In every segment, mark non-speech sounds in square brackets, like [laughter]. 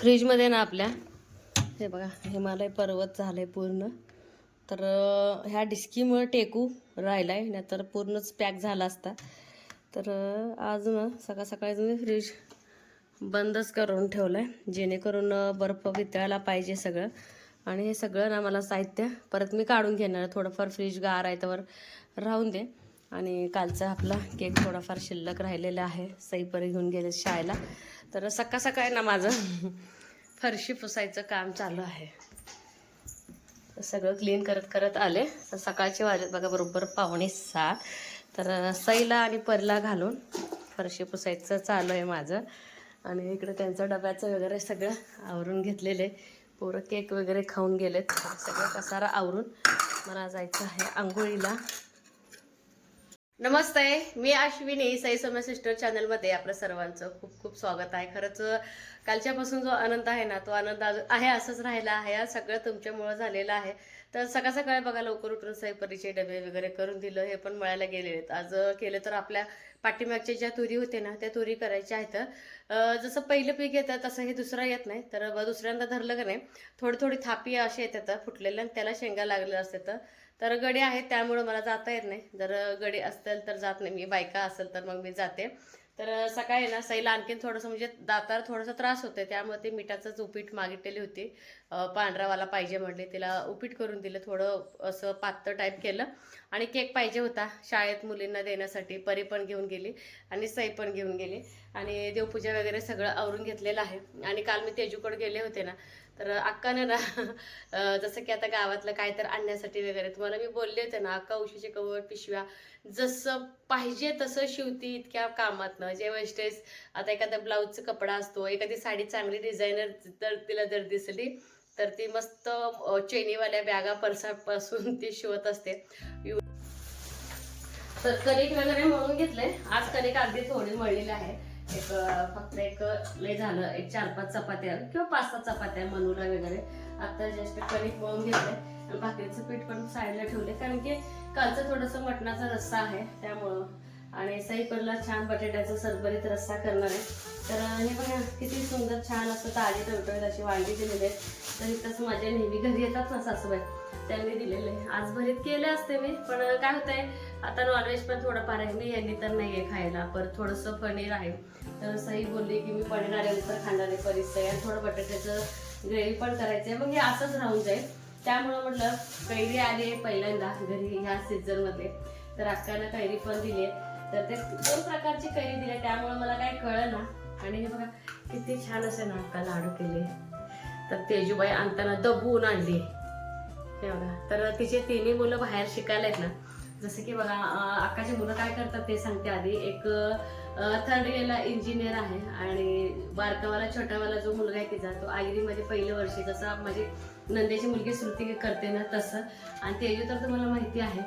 फ्रीजमध्ये ना आपल्या. हे बघा हिमालय पर्वत झालंय पूर्ण. तर ह्या डिस्कीमुळे टेकू राहिलाय नाहीतर पूर्णच पॅक झाला असता. तर आज ना सकाळ सकाळी मी फ्रीज बंदच करून ठेवलंय जेणेकरून बर्फ वितळायला पाहिजे सगळं. आणि हे सगळं ना मला साहित्य परत मी काढून घेणार थोडंफार फ्रीज गार आहे त्यावर राहून दे. आणि कालचा आपला केक थोडाफार शिल्लक राहिलेला आहे. सईपरी घेऊन गेले शाळेला. तर सकाळ सकाळी ना माझं. फरशी पुसायचं काम चालू आहे. तर सगळं क्लीन करत करत आले. तर सकाळचे वाजत बघा बरोबर पावणे सात. तर सैला आणि परला घालून फरशी पुसायचं चालू आहे माझं. आणि इकडे त्यांचं डब्याचं वगैरे सगळं आवरून घेतलेलं आहे. पोरं केक वगैरे खाऊन गेलेत. सगळं कसारा आवरून मला जायचं आहे आंघोळीला. नमस्ते मी अश्विनी साई समय सिस्टर चॅनलमध्ये आपलं सर्वांचं खूप खूप स्वागत आहे. खरंच कालच्यापासून जो आनंद आहे ना तो आनंद आहे असंच राहिला आहे. आज सगळं तुमच्यामुळं झालेलं आहे. तर सकाळ सकाळी बघा लवकर उठून सईपरीचे डबे वगैरे करून दिलं हे पण मळायला गेलेले आहेत. आज केलं तर आपल्या पाठीमागच्या ज्या तुरी होते ना त्या तुरी करायच्या आहेत. जसं पहिलं पीक येतं तसं हे दुसरं येत नाही. तर ब- दुसऱ्यांदा धरलं का नाही थोडी थोडी थापी अशी येतात फुटलेल्या आणि त्याला शेंगा लागलेल्या असतात. तर तर गडी आहेत त्यामुळं मला जाता येत नाही. जर गडी असतील तर जात नाही. मी बायका असेल तर मग मी जाते. तर सकाळी ना सईला आणखीन थोडंसं म्हणजे दातार थोडासा त्रास होते त्यामुळे ते मिठाचंच उपीट मागितलेली होती. पांढरावाला पाहिजे म्हटले. तिला उपीट करून दिलं. थोडं असं पातळ टाईप केलं. आणि केक पाहिजे होता. शाळेत मुलींना देण्यासाठी. परी पण घेऊन गेली आणि सई पण घेऊन गेली. आणि देवपूजा वगैरे सगळं आवरून घेतलेलं आहे. आणि काल मी तेजूकडे गेले होते ना तर अक्कानं ना जसं की आता गावातलं काय तर आणण्यासाठी वगैरे तुम्हाला मी बोलले होते ना अक्का उशीचे कवर पिशव्या जसं पाहिजे तसं शिवती इतक्या कामातनं. जे वेस्टेज आता एखादा ब्लाऊजचा कपडा असतो एखादी साडी चांगली डिझायनर जर तिला जर दिसली तर ती मस्त चेनीवाल्या बॅगा पर्सापासून [laughs] ती शिवत असते. तर कणिक वगैरे म्हणून घेतले आज कणिक अगदी थोडी मळलेली आहे. एक फक्त एक लय झालं. एक चार पाच चपात्या किंवा पाच सहा चपात्या मनूला वगैरे. आता जस्ट कणिक मळून घेतले आणि भाकरीचं पीठ पण साईडला ठेवले कारण की कालचं थोडंसं मटणाचा रस्सा आहे त्यामुळं. आणि सईपरला छान बटाट्याचा सरभरीत रस्सा करणार आहे. तर हे बघा किती सुंदर छान असं ताजी टवटवीत अशी वांगी दिलेली आहे. तर इथंच माझ्या नेहमी घरी येतात ना सासूबाई त्यांनी दिलेले आज भरीत केले असते मी पण काय होतंय आता नॉनव्हेज पण थोडंफार आहे. मी यांनी तर नाही आहे खायला पर थोडंसं पनीर आहे. तर सई बोलली की मी पनीर आल्यानंतर खाणार आहे पनीर तयार थोडं बटाट्याचं ग्रेव्ही पण करायचंय. मग हे असंच राहून जाईल. त्यामुळं म्हटलं कैरी आली आहे पहिल्यांदा घरी ह्या सीझनमध्ये तर अक्कानं कैरी पण दिली आहे तर ते दोन प्रकारची कैरी दिली आहे, मला काय कळलं ना. आणि हे बघा किती छान असे ना अक्का लाडू केले. तर तेजूबाई आणताना दबवून आणली. हे बघा. तर तिचे तिन्ही मुलं बाहेर शिकायला आहेत ना. जसं की बघा अं, अक्काची मुलं काय करतात ते सांगते आधी. एक थर्ड इयरला इंजिनियर आहे आणि बारकावाला छोटावाला जो मुलगा आहे तिचा तो आयरीमध्ये पहिलं वर्षी जसं माझी नंद्याची मुलगी श्रुती करते ना तसं. आणि तेजू तर तुम्हाला माहिती आहे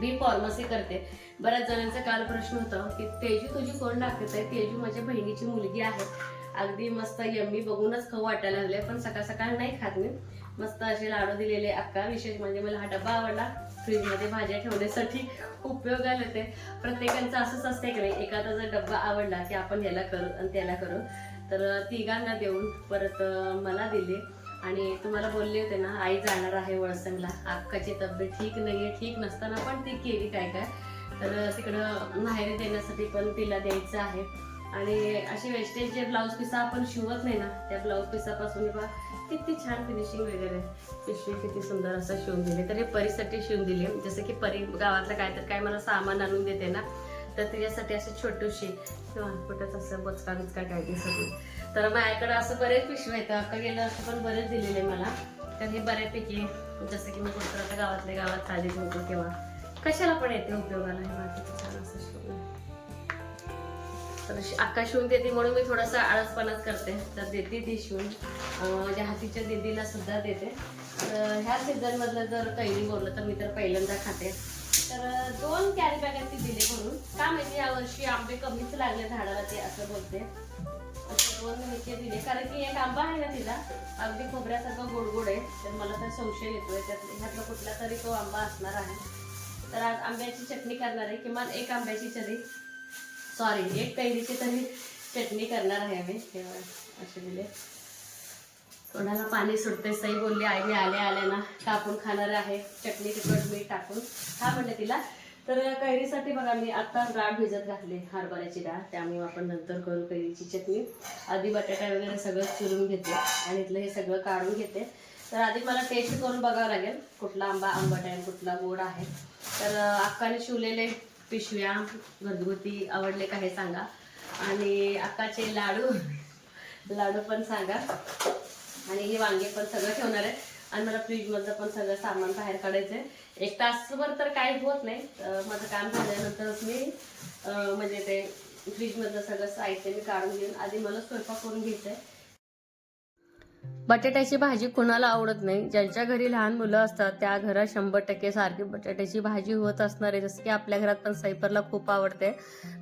बी फार्मसी करते. बऱ्याच जणांचा काल प्रश्न होता की तेजू तुझी कोण दाखवत आहे? तेजू माझ्या बहिणीची मुलगी आहे. अगदी मस्त यम्मी बघूनच खाऊ वाटायला लागले पण सकाळ सकाळ नाही खात मी. मस्त असे लाडू दिलेले अक्का विशेष म्हणजे मला हा डबा आवडला. फ्रीजमध्ये भाज्या ठेवण्यासाठी उपयोगाला येते. प्रत्येकांचं असंच असते की नाही एखादा जर डब्बा आवडला की आपण ह्याला करू आणि त्याला करू. तर तिघांना देऊन परत मला दिले आणि तुम्हाला बोलले होते ना आई जाणार आहे वळसंगला. अक्काची तब्येत ठीक नाहीये ठीक नसताना पण ती केली काय काय. तर तिकडं माहेरी देण्यासाठी पण तिला द्यायचं आहे. आणि असे वेस्टेज जे ब्लाऊज पिसा आपण शिवत नाही ना त्या ब्लाऊज पिसापासून बा किती छान फिनिशिंग वगैरे. पिशवी किती सुंदर असं शिवून दिले. तर हे परीसाठी शिवून दिले. जसं की परी गावातलं काय तर काय मला सामान आणून देते ना तर तिच्यासाठी अशी छोटूशी किंवा कुठंच असं बचका बिचका काय ते सगळं तर माझ्याकडे असं बरेच पिशवे आहेत. अक्का गेलं असं पण बरेच दिलेले मला. तर हे बऱ्यापैकी जसं की मी कुठं आता गावातल्या गावात खाली होतो किंवा कशाला पण येते उपयोगाला. हे वाटतं छान असं शिवून तर अक्का शिवून देते म्हणून मी थोडासा आळसपणाच करते. तर देते ती शिवून. माझ्या हातीच्या दीदीला सुद्धा देते. तर ह्या सीझनमधलं जर कैरी बोललं तर मी तर पहिल्यांदा खाते. तर दोन कॅरी बॅगा ती दिले म्हणून. का माहिती यावर्षी आंबे कमीच लागले झाडाला ते असं बोलते. असं दोन ह्याचे दिले. कारण की एक आंबा आहे ना तिला अगदी खोबऱ्यासारखा गोडगोड आहे. तर मला तर संशय येतोय त्यात. ह्यातला कुठला तरी तो आंबा असणार आहे. तर आज आंब्याची चटणी करणार आहे. किमान एक आंब्याची चरी सॉरी एक कैरीची तरी चटणी करणार आहे आम्ही. केवळ असे दिले. तोंडाला पाणी सुटते सई बोलली आई मी आले आले ना. कापून खाणार आहे. चटणी तिखट मीठ टाकून. खा म्हणले तिला. तर कैरीसाठी बघा मी आत्ता डाळ भिजत घातली हरभऱ्याची डाळ. त्यामुळे आपण नंतर करू कैरीची चटणी. आधी बटाटा वगैरे सगळं चिरून घेते आणि इथलं हे सगळं काढून घेते. तर आधी मला टेस्ट करून बघावं लागेल कुठला आंबा आंबट आहे कुठला गोड आहे. तर अक्काने शिवलेले पिशव्या घरगुती आवडले का हे सांगा. आणि अक्काचे लाडू लाडू पण सांगा. आणि हे वांगे पण सगळं ठेवणार आहे. आणि मला फ्रीजमधलं पण सगळं सामान बाहेर काढायचं आहे. एक तासभर तर काही होत नाही. माझं काम झाल्यानंतरच मी म्हणजे ते फ्रीजमधलं सगळं साहित्य मी काढून घेऊन आधी मला स्वयंपाक करून घ्यायचं आहे बटाट्याची भाजी कुणाला आवडत नाही? ज्यांच्या घरी लहान मुलं असतात त्या घरात शंभर टक्के सारखी बटाट्याची भाजी होत असणार आहे. जसं की आपल्या घरात पण सैपरला खूप आवडते.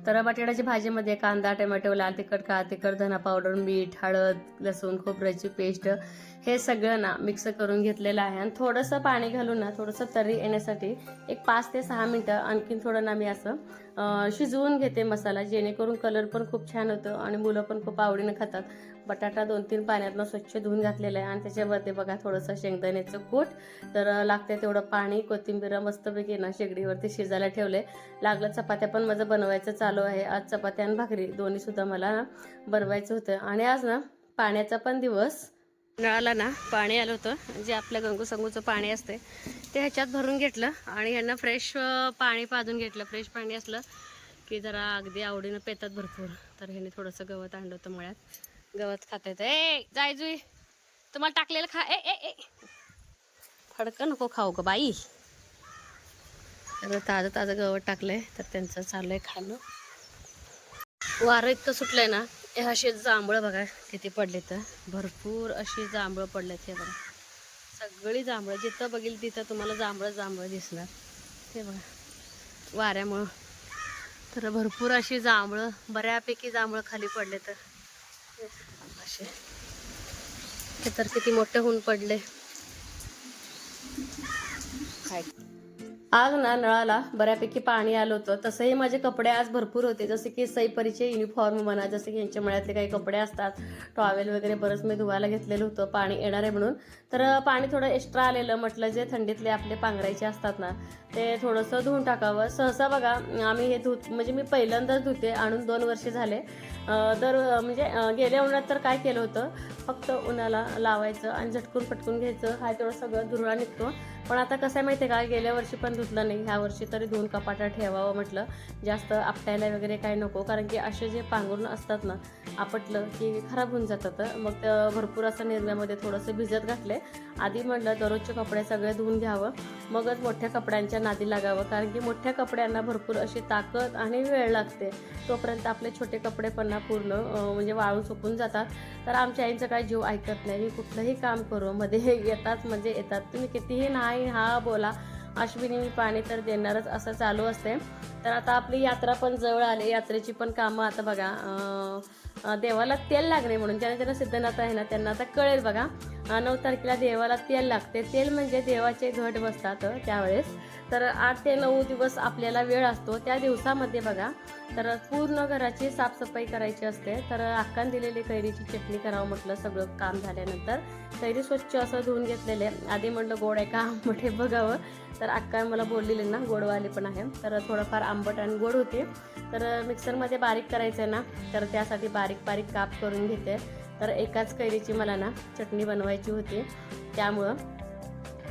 तर बटाट्याची भाजीमध्ये कांदा टोमॅटो लाल तिखट काळा तिखट धना पावडर मीठ हळद लसूण खोबऱ्याची पेस्ट हे सगळं ना मिक्स करून घेतलेलं आहे. आणि थोडंसं पाणी घालून ना थोडंसं तरी येण्यासाठी एक पाच ते सहा मिनटं आणखीन थोडं ना मी असं शिजवून घेते मसाला जेणेकरून कलर पण खूप छान होतं आणि मुलं पण खूप आवडीनं खातात. बटाटा दोन तीन पाण्यातनं स्वच्छ धुवून घातलेला आहे. आणि त्याच्यावरती बघा थोडंसं शेंगदाण्याचं कूट. तर लागते तेवढं पाणी कोथिंबीर मस्तपैकी ना शेगडीवरती शिजायला ठेवले लागलं चपात्या पण माझं बनवायचं चालू आहे. आज चपात्या आणि भाकरी दोन्ही सुद्धा मला ना बनवायचं होतं. आणि आज ना पाण्याचा पण दिवस. नळाला ना पाणी आलं होतं. जे आपल्या गंगू संगूचं पाणी असते ते ह्याच्यात भरून घेतलं आणि ह्यांना फ्रेश पाणी पाजून घेतलं. फ्रेश पाणी असलं की जरा अगदी आवडीनं पेतात भरपूर. तर ह्याने थोडंसं गवत आणलं होतं मळ्यात. गवत खाता ए जाय जुई तुम्हाला टाकलेलं खा. ए ए ए. फडकं नको खाऊ का बाई. तर ताजं ताजं गवत टाकलंय तर त्यांचं चाललंय खाणं. वारं इतकं सुटलंय ना हे असे जांभळं बघा किती पडले तर. भरपूर अशी जांभळं पडलेत हे बघा. सगळी जांभळं जिथं बघील तिथं तुम्हाला जांभळं जांभळं दिसणार. हे बघा वाऱ्यामुळं. तर भरपूर अशी जांभळं बऱ्यापैकी जांभळं खाली पडले तर. असे. हे तर किती मोठे होऊन पडले. काय आग ना नळाला बऱ्यापैकी पाणी आलं होतं. तसंही माझे कपडे आज भरपूर होते. जसे की सईपरीचे युनिफॉर्म म्हणा जसे की यांच्या मळ्यातले काही कपडे असतात. टॉवेल वगैरे बरंच मी धुवायला घेतलेलं होतं. पाणी येणार आहे म्हणून. तर पाणी थोडं एक्स्ट्रा आलेलं. म्हटलं जे थंडीतले आपले पांघरायचे असतात ना ते थोडंसं धुवून टाकावं. सहसा बघा आम्ही हे धुत म्हणजे मी पहिल्यांदाच धुते. आणून दोन वर्षे झाले. तर म्हणजे गेल्या उन्हात तर काय केलं होतं? फक्त उन्हाला लावायचं आणि झटकून पटकून घ्यायचं. हा तेवढं सगळं धुरळा निघतो. पण आता कसं आहे माहिती आहे का गेल्या वर्षी पण धुतलं नाही. ह्या वर्षी तरी धुवून कपाटात ठेवावं म्हटलं. जास्त आपटायला वगैरे काही नको कारण की असे जे पांघरून असतात ना आपटलं की खराब होऊन जातात. मग तर भरपूर असं निर्म्यामध्ये थोडंसं भिजत घातले. आधी म्हटलं दररोजचे कपडे सगळे धुवून घ्यावं. मगच मोठ्या कपड्यांच्या नादी लागावं कारण की मोठ्या कपड्यांना भरपूर अशी ताकद आणि वेळ लागते. तोपर्यंत आपले छोटे कपडे पण ना पूर्ण म्हणजे वाळून सुकून जातात. तर आमच्या आईंचा काय जीव ऐकत नाही. मी कुठलंही काम करू मध्ये हे येतात म्हणजे येतात. तुम्ही कितीही नाही हा बोला. अश्विनी मी पाणी तर देणारच असं चालू असते. तर आता आपली यात्रा पण जवळ आली यात्रेची पण कामं आता बघा देवाला तेल लागणे म्हणून ज्यांना ज्यांना सिद्धनाथ आहे ना त्यांना आता कळेल बघा. नऊ तारखेला देवाला तेल लागते. तेल म्हणजे देवाचे घट बसतात त्यावेळेस. तर आठ ते नऊ दिवस आपल्याला वेळ असतो. त्या दिवसामध्ये बघा तर पूर्ण घराची साफसफाई करायची असते. तर अक्कान दिलेली कैरीची चटणी करावं म्हटलं सगळं काम झाल्यानंतर. कैरी स्वच्छ असं धुवून घेतलेले. आधी म्हटलं गोड आहे का? आंबट आहे बघावं. तर अक्का मला बोललेली ना गोडवाले पण आहे. तर थोडंफार आंबट आणि गोड होती. तर मिक्सरमध्ये बारीक करायचं आहे ना तर त्यासाठी बारीक बारीक बारीक काप करून घेते. तर एकाच कैरीची मला ना चटणी बनवायची होती. त्यामुळं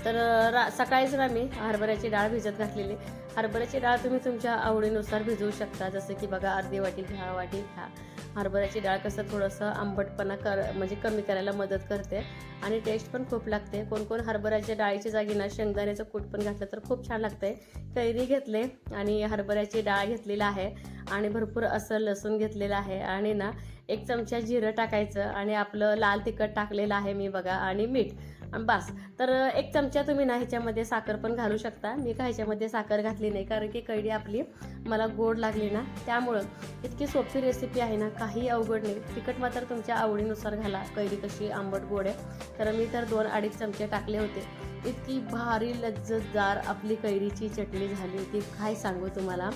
तर रा सकाळीच ना मी हरभऱ्याची डाळ भिजत घातलेली. हरभऱ्याची डाळ तुम्ही तुमच्या आवडीनुसार भिजवू शकता. जसं की बघा अर्धी वाटी घ्या वाटी घ्या. हरभऱ्याची डाळ कसं थोडंसं आंबटपणा कर म्हणजे कमी करायला मदत करते आणि टेस्ट पण खूप लागते. कोण कोण हरभऱ्याच्या डाळीच्या जागी ना शेंगदाण्याचं कूट पण घातलं तर खूप छान लागते कैरी घेतले आणि हरभऱ्याची डाळ घेतलेली आहे आणि भरपूर असं लसूण घेतलेलं आहे आणि ना एक चमचा जिरं टाकायचं आणि आपलं लाल तिखट टाकलेलं आहे मी बघा आणि मीठ. बस. तर एक चमचा तुम्ही ना ह्याच्यामध्ये साखर पण घालू शकता. मी का ह्याच्यामध्ये साखर घातली नाही? कारण की कैरी आपली मला गोड लागली ना. त्यामुळं इतकी सोपी रेसिपी आहे ना काही अवघड नाही. तिखट मात्र तुमच्या आवडीनुसार घाला. कैरी कशी आंबट गोड आहे. तर मी तर दोन अडीच चमचे टाकले होते. इतकी भारी लज्जतदार आपली कैरीची चटणी झाली ती काय सांगू तुम्हाला?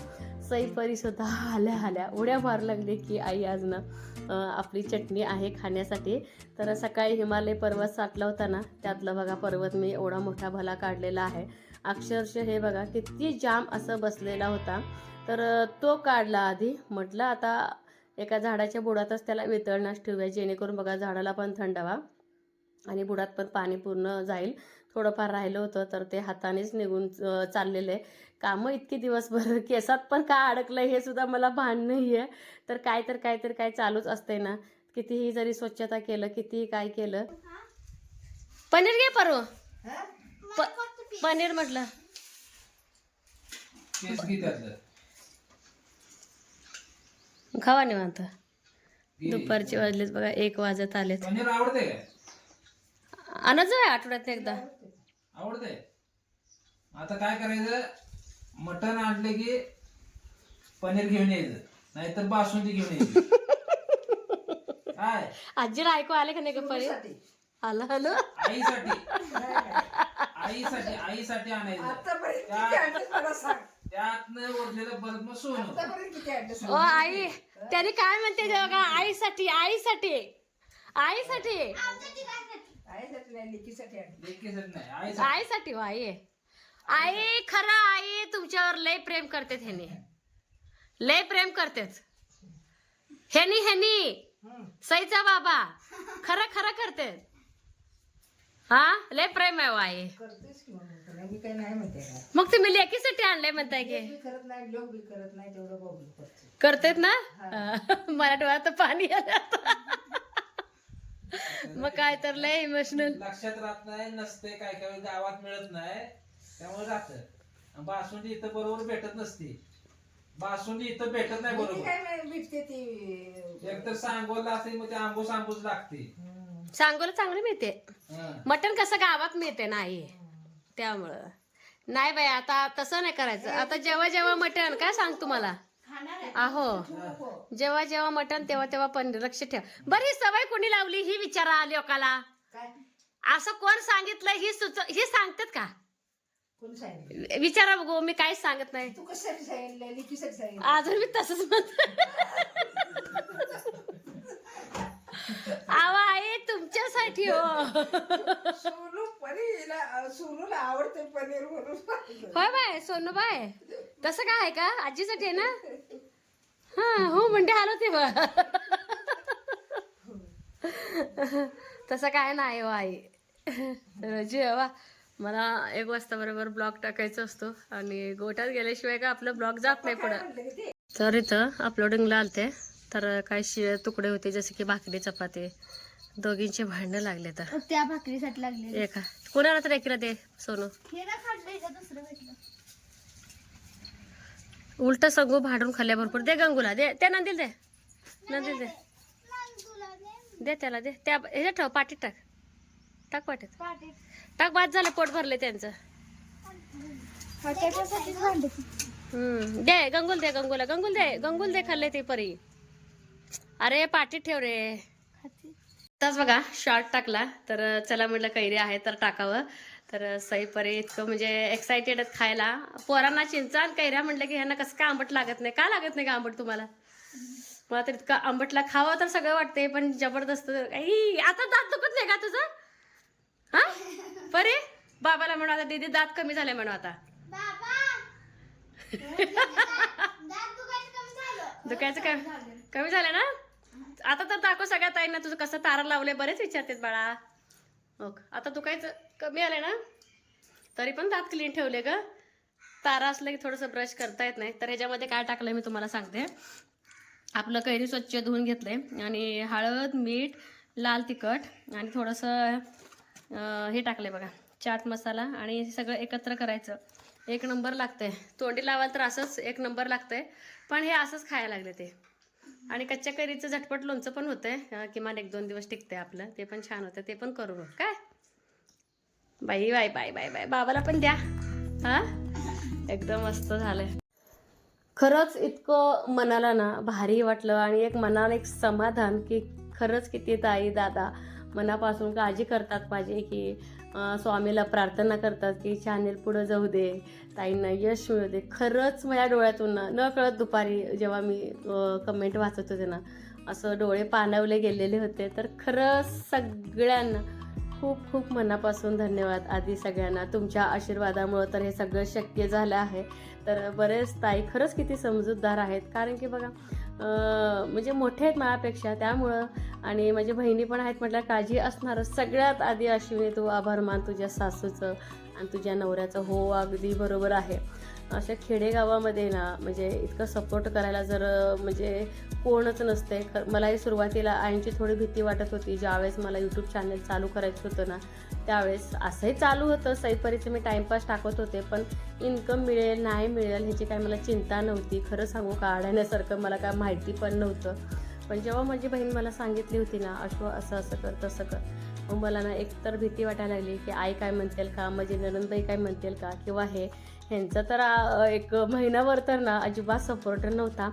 सई परी सुद्धा आल्या आल्या. उड्या मार लागले की आई आज ना आपली चटणी आहे खाण्यासाठी. तर सकाळी हिमालय पर्वत साठला होता ना त्यातला बघा पर्वत मी एवढा मोठा भला काढलेला आहे. अक्षरशः हे बघा किती जाम असं बसलेला होता. तर तो काढला आधी. म्हटलं आता एका झाडाच्या बुडातच त्याला वितळण्यास ठेवूया जेणेकरून बघा झाडाला पण थंडावा आणि बुडात पण पाणी पूर्ण जाईल. थोडंफार राहिलं होतं तर ते हातानेच निघून चाललेलं. आहे कामं इतकी दिवसभर [laughs] केसात पण का अडकलं हे सुद्धा मला भान नाही आहे तर काय तर काय तर काय चालूच असते ना. कितीही जरी स्वच्छता केलं कितीही काय केलं. पनीर घे परवा. प- पनीर म्हटलं. केस घे त्यातलं. खावा निवांत. घे. दुपारचे वाजलेत बघा एक वाजत आलेत. पनीर आवडते काय आणत आठवड्यात एकदा. आवडते आता काय करायचं? मटण आणले की पनीर घेऊन यायचं. नाहीतर बासुंदी घेऊन यायची. काय? आजीला ऐकू आले का नाही का पनीर? आलं हॅलो आईसाठी. आईसाठी आईसाठी आणायचं. त्या- त्यातनं उरलेलं बरं मग सोनं ओ आई त्याने काय म्हणते ते बघा? आईसाठी आईसाठी. आईसाठी. लेकीसाठी नाही आईसाठी. आईसाठी हो आई. आई खरं आई तुमच्यावर लय प्रेम करते ह्यानी. लय प्रेम करतेच हेनी हेनी सईचा बाबा खरं खरं करते हा? लय प्रेम आहे हो आई. करतेच किंवा मी काही नाही म्हणते का? मग तुम्ही लेकीसाठी आणलंय म्हणताय की. मी करत नाही लोक बी करत नाही तेवढं बघू करते. करतेत ना? मला डोळ्यात तर पाणी आलं आता. मग काय तर लय इमोशनल लक्षात राहत नाही नसते काय काय वेळी गावात मिळत नाही. त्यामुळे राहत बासुंदी इथं बरोबर भेटत नसती. बासुंदी इथं भेटत नाही बरोबर. काय भेटते ती? एकतर सांगोला असेल मग ते आंबूस आंबूस लागते. सांगोला चांगली मिळते. हं. मटण कसं गावात मिळते नाही. त्यामुळं. नाही बाई आता तसं नाही करायचं. आता जेव्हा जेव्हा मटण काय सांग तुम्हाला? आहो. जेव्हा जेव्हा मटण तेव्हा तेव्हा पण लक्ष ठेव. बरं ही सवय कोणी लावली? ही विचारा लोकाला. काय? असं कोण सांगितलं? ही सुच ही सांगतात का? विचारा बघू मी काहीच सांगत नाही. तू कशासाठी सांगितलं? लिखीसाठी सांगितलं. अजून मी तसंच म्हणत. आवा आई तुमच्यासाठी हो. सोनू पनीर सोनूला आवडते पनीर म्हणून होय बाय सोनू बाय. तसं काय आहे का? आजीसाठी आहे ना? हा हो म्हणजे आलो ते बा तसं काय नाही हो आई. तर जेव्हा मला एक वाजता बरोबर ब्लॉग टाकायचा असतो आणि गोठ्यात गेल्याशिवाय का आपलं ब्लॉग जात नाही पुढं. ते तर इथं अपलोडिंगला आलते. तर काही शिळे तुकडे होते जसे की भाकरी चपाती दोघींचे भांडणं लागले तर. त्या भाकरीसाठी लागले एका. कोणाला तर एकीला दे सोनू? उलट संगू भांडून खाल्ल्या भरपूर. दे गंगूला दे. त्या नंदील दे. नंदील दे. दे. दे त्याला दे. त्या ह्याच्यात ठेव पाटीत टाक. टाक पाटीत टाक बाद झालं पोट भरले त्यांचं. हम्म दे गंगुल दे गंगूला गंगुल दे गंगुल दे खाल्ले ते परी. अरे पाठीत ठेव रे. आताच बघा शॉर्ट टाकला. तर चला म्हटलं कैरी आहे तर टाकावं. तर सई परी इतकं म्हणजे एक्सायटेड खायला. पोरांना चिंचा आणि कैऱ्या म्हटलं की ह्यांना कसं काय आंबट लागत नाही? का लागत नाही का आंबट तुम्हाला? मला तर इतकं आंबटला खावं तर सगळं वाटतंय पण जबरदस्त काही आता दात दुखत नाही का तुझं? परे बाबाला म्हणू आता दीदी दात कमी झाले म्हणू आता. दुखायचं काय कमी झालं ना? आता तर दाखव सगळ्या ताईंना तुझं कसं तारा लावले बरेच विचारतात बाळा. हो? आता दुखायचं कमी आलंय ना? तरी पण दात क्लीन ठेवले ग. तारा असलं की थोडंसं ब्रश करता येत नाही. तर ह्याच्यामध्ये काय टाकलंय मी तुम्हाला सांगते. आपलं कैरी स्वच्छ धुवून घेतलंय. आणि हळद मीठ लाल तिखट आणि थोडंसं हे टाकलंय बघा. चाट मसाला आणि सगळं एकत्र करायचं. एक नंबर लागतंय. तोंडी लावाल तर असंच एक नंबर लागतंय. पण हे असंच खायला लागले ते. आणि कच्च्या कैरीचं झटपट लोणचं पण होतंय. किमान एक दोन दिवस टिकतंय आपलं. ते पण छान होतं. ते पण करू बघ. काय? बाई बाय बाय बाय बाय बाबाला पण द्या. हा? एकदम मस्त झालंय. खरंच इतकं मनाला ना भारी वाटलं आणि एक मनाला एक समाधान की खरंच किती ताई दादा. मनापासून काळजी करतात माझी की स्वामीला प्रार्थना करतात की चॅनेल पुढं जाऊ दे. ताईंना यश मिळू दे. खरंच माझ्या डोळ्यातून न कळत दुपारी जेव्हा मी कमेंट वाचत होते ना असं डोळे पाणवले गेलेले होते. तर खरंच सगळ्यांना खूप खूप मनापासून धन्यवाद आधी सगळ्यांना. तुमच्या आशीर्वादामुळं तर हे सगळं शक्य झालं आहे. तर बरेच ताई खरंच किती समजूतदार आहेत. कारण की बघा म्हणजे मोठे आहेत माझ्यापेक्षा. त्यामुळं आणि माझ्या बहिणी पण आहेत म्हटलं काळजी असणारच सगळ्यात आधी अश्विनी तू आभार मान तुझ्या सासूचं आणि तुझ्या नवऱ्याचं. हो अगदी बरोबर आहे. अशा खेडेगावामध्ये ना म्हणजे इतकं सपोर्ट करायला जर म्हणजे कोणच नसते ख मलाही सुरुवातीला आईंची थोडी भीती वाटत होती. ज्यावेळेस मला यूट्यूब चॅनल चालू करायचं होतं ना त्यावेळेस असंही चालू होतं. सैपरीचं मी टाईमपास टाकत होते पण इन्कम मिळेल नाही मिळेल ह्याची काही मला चिंता नव्हती. खरं सांगू का आढळण्यासारखं मला काय माहिती पण नव्हतं. पण जेव्हा माझी बहीण मला सांगितली होती ना अश्व असं असं कर तसं कर मग मला ना एकतर भीती वाटायला लागली की आई काय म्हणतील का? माझी ननंदबाई काय म्हणतील का? किंवा हे ह्यांचा तर एक महिनाभर तर ना अजिबात सपोर्ट नव्हता.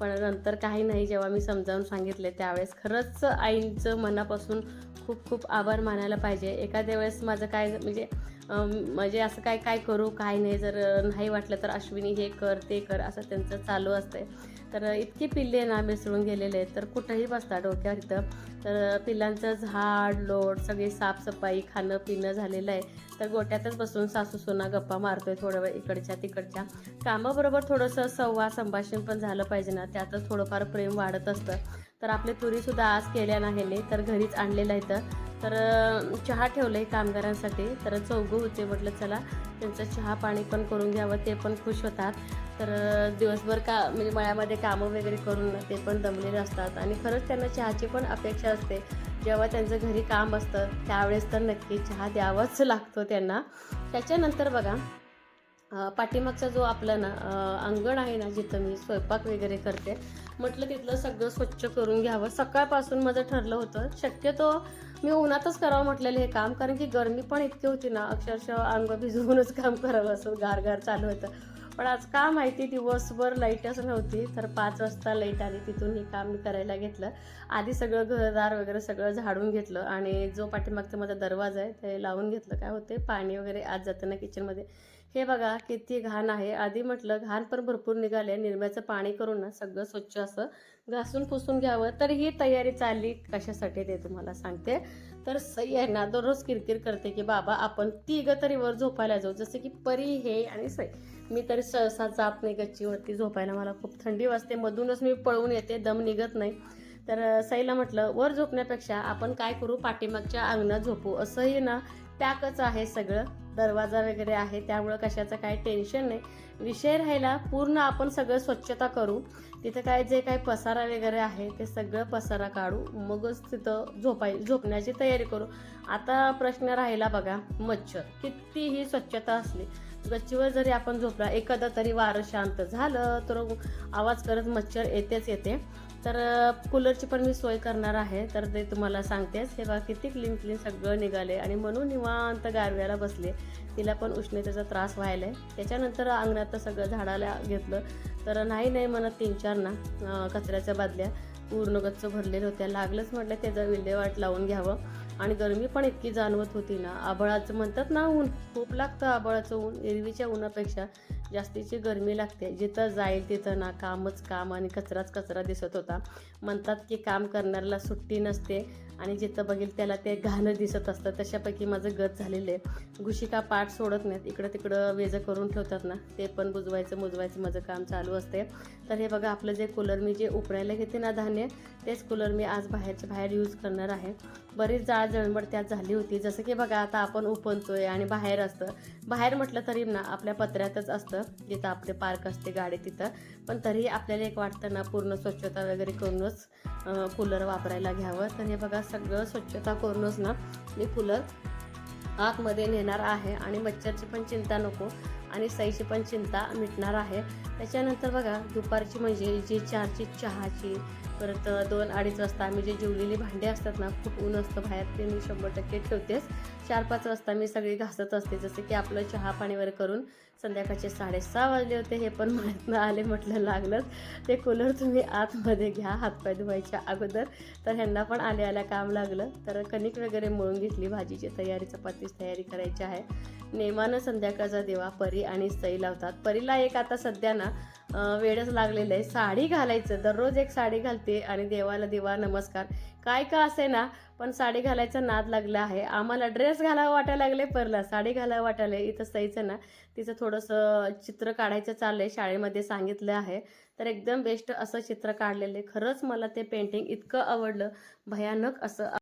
पण नंतर काही नाही जेव्हा मी समजावून सांगितले त्यावेळेस खरंच आईंचं मनापासून खूप खूप आभार मानायला पाहिजे. एखाद्या वेळेस माझं काय म्हणजे म्हणजे असं काय काय करू काय नाही जर नाही वाटलं तर अश्विनी हे कर ते कर असं त्यांचं चालू असतंय. तर इतकी पिल्ले ना मिसळून गेलेले आहेत तर कुठंही बसतात डोक्यावर इथं. तर पिल्लांचं झाड लोट सगळी साफसफाई खाणं पिणं झालेलं आहे. तर गोट्यातच बसून सासू सोना गप्पा मारतोय थोडं वेळ इकडच्या तिकडच्या. कामाबरोबर थोडंसं संवाद संभाषण पण झालं पाहिजे ना त्यातच थोडंफार प्रेम वाढत असतं. तर आपले तुरीसुद्धा आज केल्या नाही तर घरीच आणलेलं आहे तर तर चहा ठेवलं आहे कामगारांसाठी. तर चौघं होते म्हटलं चला त्यांचं चहा पाणी पण करून घ्यावं ते पण खुश होतात. तर दिवसभर का म्हणजे मळ्यामध्ये कामं वगैरे करून ते पण दमलेले असतात. आणि खरंच त्यांना चहाची पण अपेक्षा असते. जेव्हा त्यांचं घरी काम असतं त्यावेळेस तर नक्की चहा द्यावाच लागतो त्यांना. त्याच्यानंतर बघा पाठीमागचा जो आपला ना अंगण आहे ना जिथं मी स्वयंपाक वगैरे करते म्हटलं तिथलं सगळं स्वच्छ करून घ्यावं. सकाळपासून माझं ठरलं होतं. शक्यतो मी उन्हातच करावं म्हटलेलं हे काम कारण की गर्मी पण इतकी होती ना अक्षरशः अंग भिजवूनच काम करावं असं गार गार चालू होतं. पण आज का माहिती दिवसभर लाईटच नव्हती तर पाच वाजता लाइट आली तिथून हे काम मी करायला घेतलं. आधी सगळं घरदार वगैरे सगळं झाडून घेतलं आणि जो पाठीमागचा माझा दरवाजा आहे ते लावून घेतलं. काय होते पाणी वगैरे आज जाताना किचनमध्ये हे बघा किती घाण आहे. आधी म्हटलं घाण पण भरपूर निघाले निरम्याचं पाणी करून ना सगळं स्वच्छ असं घासून पुसून घ्यावं. तर ही तयारी चालली कशासाठी ते तुम्हाला सांगते. तर सई आहे ना दररोज किरकिर करते की बाबा आपण तिघं तरी वर झोपायला जाऊ. जसं की परी हे आणि सई. मी तरी सहसा जात नाही गच्चीवरती झोपायला. मला खूप थंडी वाजते. मधूनच मी पळून येते. दम निघत नाही. तर सईला म्हटलं वर झोपण्यापेक्षा आपण काय करू? पाठीमागच्या अंगणात झोपू. असंही ना पॅकच आहे सगळं दरवाजा वगैरे आहे त्यामुळं कशाचं काही टेन्शन नाही. विषय राहिला पूर्ण आपण सगळं स्वच्छता करू. तिथं काय जे काही पसारा वगैरे आहे ते सगळं पसारा काढू. मगच तिथं झोपाय झोपण्याची तयारी करू. आता प्रश्न राहिला बघा मच्छर. कितीही स्वच्छता असली गच्चीवर जरी आपण झोपला एखादा तरी वारं शांत झालं तर आवाज करत मच्छर येतेच येते. तर कूलरची पण मी सोय करणार आहे. तर ते तुम्हाला सांगतेच. हे बघा किती क्लीन क्लीन सगळं निघाले आणि म्हणून निवांत गारव्याला बसले. तिला पण उष्णतेचा त्रास व्हायला आहे त्याच्यानंतर अंगणात सगळं झाडाला घेतलं. तर नाही नाही म्हणत तीन चार ना कचऱ्याच्या बादल्या. पूर्ण गच्च भरलेल्या होत्या. लागलंच म्हटलं त्याचं विल्हेवाट लावून घ्यावं. आणि गरमी पण इतकी जाणवत होती ना. आबळाचं म्हणतात ना ऊन. खूप लागतं आबळाचं ऊन. एरवीच्या उन्हापेक्षा. जास्तीची गरमी लागते. जिथं जाईल तिथं ना कामच काम आणि कचराच कचरा दिसत होता. म्हणतात की काम करणाऱ्याला सुट्टी नसते आणि जिथं बघेल त्याला ते घाणं दिसत असतं. तशापैकी माझं गत झालेलं आहे. घुशिका पाठ सोडत नाहीत. इकडं तिकडं वेजं करून ठेवतात ना ते पण बुजवायचं मुजवायचं माझं काम चालू असते. तर हे बघा आपलं जे कूलर मी जे उकडायला घेते ना धान्य तेच कूलर मी आज बाहेरच्या बाहेर यूज करणार आहे. बरीच जाळ जळमड त्यात झाली होती. जसं की बघा आता आपण उपनतोय आणि बाहेर असतं. बाहेर म्हटलं तरी ना आपल्या पत्र्यातच असतं. जिथं आपले पार्क असते गाडी तिथं. पण तरीही आपल्याला एक वाटतं ना पूर्ण स्वच्छता वगैरे करूनच कूलर वापरायला घ्यावं. तर हे बघा सगळं स्वच्छता करूनच ना मी कूलर आतमध्ये नेणार आहे. आणि मच्छरची पण चिंता नको आणि सईची पण चिंता मिटणार आहे. त्याच्यानंतर बघा दुपारची म्हणजे जी चारची चहाची परत दोन अडीच वाजता आम्ही जे जेवलेली भांडी असतात ना खूप ऊन असतं बाहेर ते मी शंभर टक्के ठेवतेच. चार पाच वाजता मी सगळी घासत असते जसं की आपलं चहा पाणी वगैरे करून संध्याकाळचे साडेसहा वाजले होते हे पण माहीत आले म्हटलं लागलंच. ते कूलर तुम्ही आतमध्ये घ्या हातपाय धुवायच्या अगोदर. तर ह्यांना पण आल्या आल्या काम लागलं. तर कणिक वगैरे मळून घेतली भाजीची तयारी चपातीची तयारी करायची आहे. नेमानं संध्याकाळचा देवा परी आणि सई लावतात. परीला एक आता सध्या ना वेळच लागलेलं आहे. साडी घालायचं. दररोज एक साडी घालते आणि देवाला देवा नमस्कार. काय का असे ना पण साडी घालायचा नाद लागला आहे. आम्हाला ड्रेस घालावं वाटायला लागले परला साडी घालावं वाटायला इथं सईचं ना तिचं थोडंसं चित्र काढायचं चाललंय शाळेमध्ये सांगितलं आहे. तर एकदम बेस्ट असं चित्र काढलेलं आहे. खरंच मला ते पेंटिंग इतकं आवडलं. भयानक असं